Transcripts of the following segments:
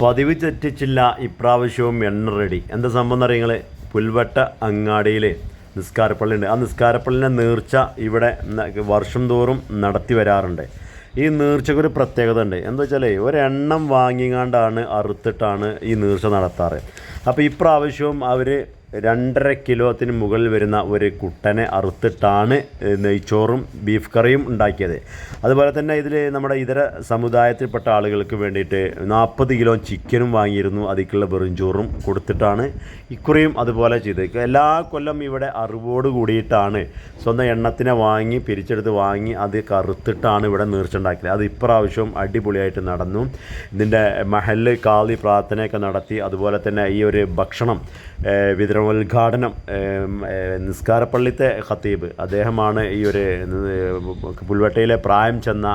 പതിവ് തെറ്റിച്ചില്ല ഇപ്രാവശ്യവും എണ്ണ റെഡി എന്താ സംഭവം എന്നറിയ നിങ്ങൾ പുൽവട്ട അങ്ങാടിയിൽ നിസ്കാരപ്പള്ളി ഉണ്ട് ആ നിസ്കാരപ്പള്ളിന്റെ നീർച്ച ഇവിടെ വർഷം തോറും നടത്തി വരാറുണ്ട്. ഈ നീർച്ചയ്ക്ക് ഒരു പ്രത്യേകത ഉണ്ട്. എന്താ വെച്ചാൽ ഒരെണ്ണം വാങ്ങിങ്ങാണ്ടാണ് അറുത്തിട്ടാണ് ഈ നീർച്ച നടത്താറ്. അപ്പോൾ ഇപ്രാവശ്യവും അവർ രണ്ടര കിലോത്തിന് മുകളിൽ വരുന്ന ഒരു കുട്ടനെ അറുത്തിട്ടാണ് നെയ്ച്ചോറും ബീഫ് കറിയും ഉണ്ടാക്കിയത്. അതുപോലെ തന്നെ ഇതിൽ നമ്മുടെ ഇതര സമുദായത്തിൽപ്പെട്ട ആളുകൾക്ക് വേണ്ടിയിട്ട് നാൽപ്പത് കിലോ ചിക്കനും വാങ്ങിയിരുന്നു. അതിക്കുള്ള വെറുംചോറും കൊടുത്തിട്ടാണ് ഇക്കുറിയും അതുപോലെ ചെയ്ത് എല്ലാ കൊല്ലം ഇവിടെ അറിവോട് കൂടിയിട്ടാണ് സ്വന്തം എണ്ണത്തിനെ വാങ്ങി പിരിച്ചെടുത്ത് വാങ്ങി അത് കറുത്തിട്ടാണ് ഇവിടെ നീർച്ചുണ്ടാക്കിയത് അത് ഇപ്രാവശ്യവും അടിപൊളിയായിട്ട് നടന്നു. ഇതിന്റെ മഹൽ കാളി പ്രാർത്ഥനയൊക്കെ നടത്തി. അതുപോലെ തന്നെ ഈ ഒരു ഭക്ഷണം ഏഹ്, വിതരണോദ്ഘാടനം ഏഹ്, ഏഹ്, നിസ്കാരപ്പള്ളിത്തെ ഖത്തീബ് അദ്ദേഹമാണ് ഈ ഒരു ഏഹ്, പുൽവട്ടയിലെ പ്രായം ചെന്ന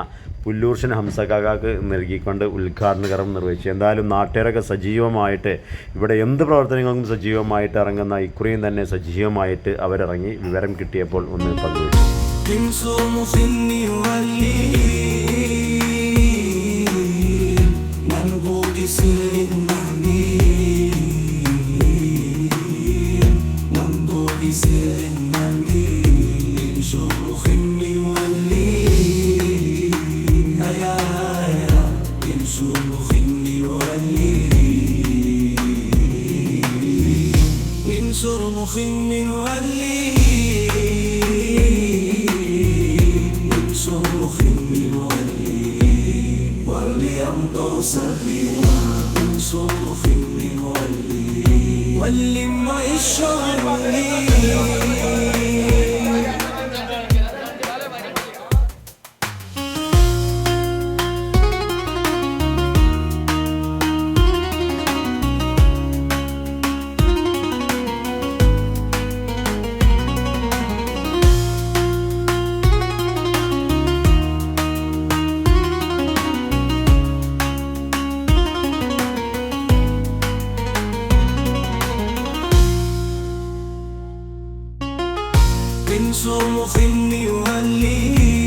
പുല്ലൂർഷൻ ഹംസകാക്ക് നൽകിക്കൊണ്ട് ഉദ്ഘാടന കർമ്മം നിർവഹിച്ചു എന്തായാലും നാട്ടുകാരൊക്കെ സജീവമായിട്ട് ഇവിടെ എന്ത് പ്രവർത്തനങ്ങൾക്കും സജീവമായിട്ട് ഇറങ്ങുന്ന ഇക്കുറിയും തന്നെ സജീവമായിട്ട് അവരിറങ്ങി വിവരം കിട്ടിയപ്പോൾ ഒന്ന് പങ്കുവച്ചു ينصر سني سر النملي شروخ يولي هيا هيا من شروخ يولي من شروخ يولي من شروخ يولي ولي أمطر سبيلا. من شروخ ولي Salvation ينشر مخمي والليل